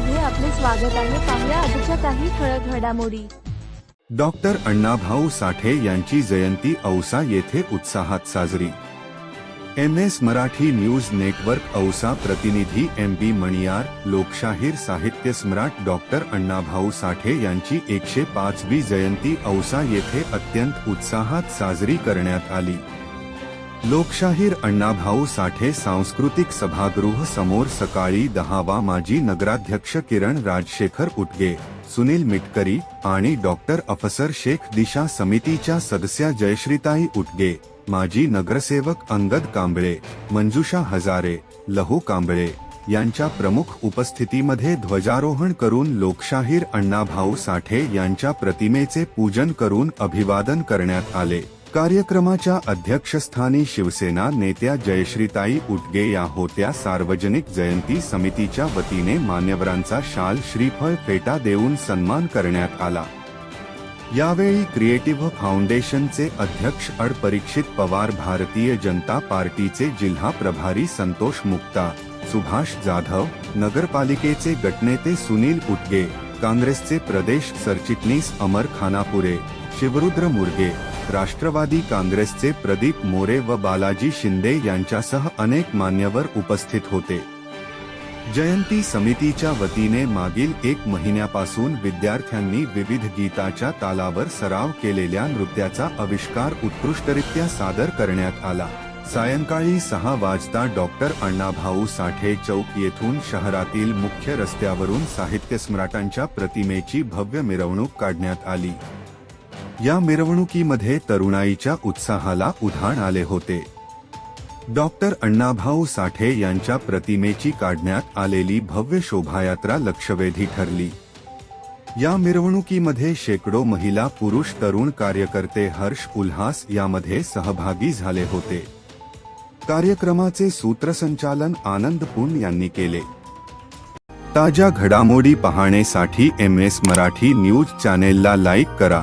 स्वागत आहे. पाहुया आजच्या काही ठळक घडामोडी. डॉक्टर अण्णाभाऊ साठे यांची जयंती औसा येथे उत्साहात साजरी. M S Marathi news network Ausa प्रतिनिधी एम बी मणियार लोकशाहीर साहित्य सम्राट डॉक्टर अण्णाभाऊ साठे यांची एकशे पाचवी जयंती औसा येथे अत्यंत उत्साहात साजरी करण्यात आली. लोकशाहीर अण्णाभाऊ साठे सांस्कृतिक सभागृह समोर सकाळी दहावा माजी नगराध्यक्ष किरण राजशेखर उटगे सुनील मिटकरी आणि डॉक्टर अफसर शेख दिशा समितीच्या सदस्या जयश्रीताई उटगे माजी नगरसेवक अंगद कांबळे मंजुषा हजारे लहू कांबळे यांच्या प्रमुख उपस्थितीमध्ये ध्वजारोहण करून लोकशाहीर अण्णाभाऊ साठे यांच्या प्रतिमेचे पूजन करून अभिवादन करण्यात आले. कार्यक्रमाच्या अध्यक्षस्थानी शिवसेना नेत्या जयश्रीताई उटगे या होत्या सार्वजनिक जयंती समितीच्या वतीने मान्यवरांचा शाल श्रीफळ फेटा देऊन सन्मान करण्यात आला. यावेळी क्रिएटिव्ह फाउंडेशनचे अध्यक्ष अड परीक्षित पवार भारतीय जनता पार्टीचे जिल्हा प्रभारी संतोष मुक्ता सुभाष जाधव नगरपालिकेचे गटनेते सुनील उटगे काँग्रेसचे प्रदेश सरचिटणीस अमर खानापुरे शिवरुद्र मुरगे राष्ट्रवादी काँग्रेसचे प्रदीप मोरे व बालाजी शिंदे यांच्यासह अनेक मान्यवर उपस्थित होते. जयंती समितीच्या वतीने मागील एक महिन्यापासून विद्यार्थ्यांनी विविध गीताच्या तालावर सराव केलेल्या नृत्याचा आविष्कार उत्कृष्टरित्या सादर करण्यात आला. सायंकाळी सहा वाजता डॉक्टर अण्णाभाऊ साठे चौक येथून शहरातील मुख्य रस्त्यावरून साहित्य सम्राटांच्या प्रतिमेची भव्य मिरवणूक काढण्यात आली. या मिरवणुकीमध्ये तरुणाईच्या उत्साहाला उधाण आले होते. डॉक्टर अण्णाभाऊ साठे यांच्या प्रतिमेची काढण्यात आलेली भव्य शोभायात्रा लक्षवेधी ठरली. या मिरवणुकीमध्ये शेकडो महिला पुरुष तरुण कार्यकर्ते हर्ष उल्हास यामध्ये सहभागी झाले होते. कार्यक्रमाचे सूत्रसंचालन आनंद पुन यांनी केले. ताज्या घडामोडी पाहण्यासाठी एम एस मराठी न्यूज चॅनेलला लाईक करा.